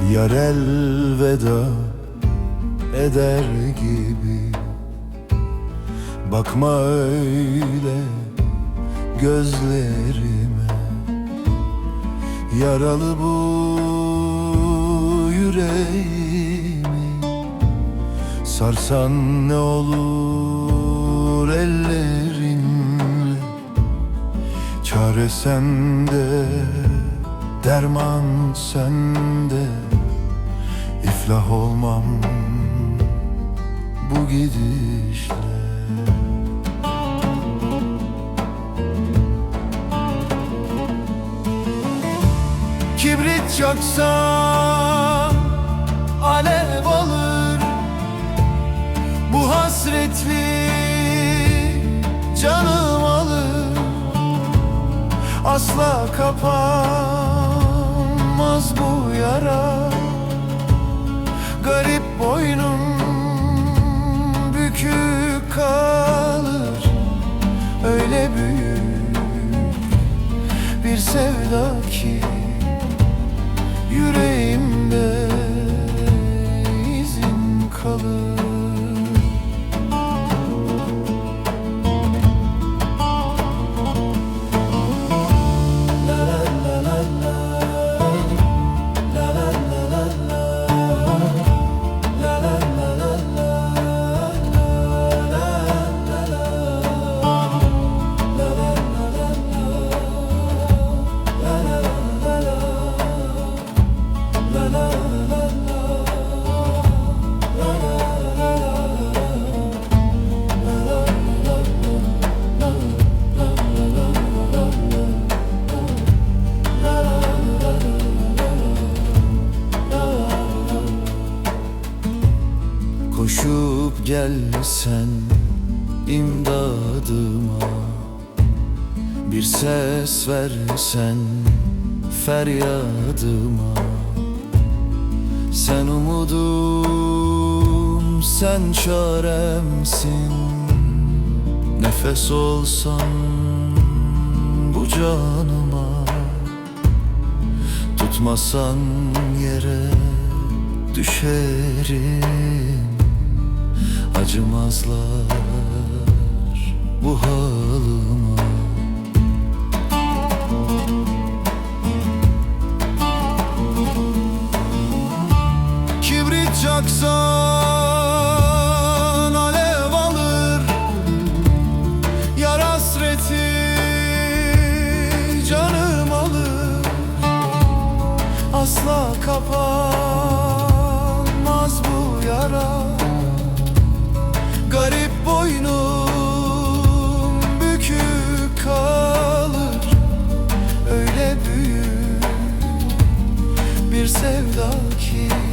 Kader elveda eder gibi. Bakma öyle gözlerime. Yaralı bu yüreğimi. Sarsan ne olur ellerinle. Çare sende, derman sende İflah olmam bu gidişle. Kibrit yaksan alev alır Bu hasretli canım alır. Asla kapanmaz bu yara. Garip boynum bükük kalır. Öyle büyük bir sevda ki Yüreğimde Koşup gelsen imdadıma Bir ses versen feryadıma. Sen umudum, sen çaremsin. Nefes olsan bu canıma. Tutmasan yere düşerim Acımazlar bu halıma Kibrit çaksan alev canım alır. Asla kapar sevda ki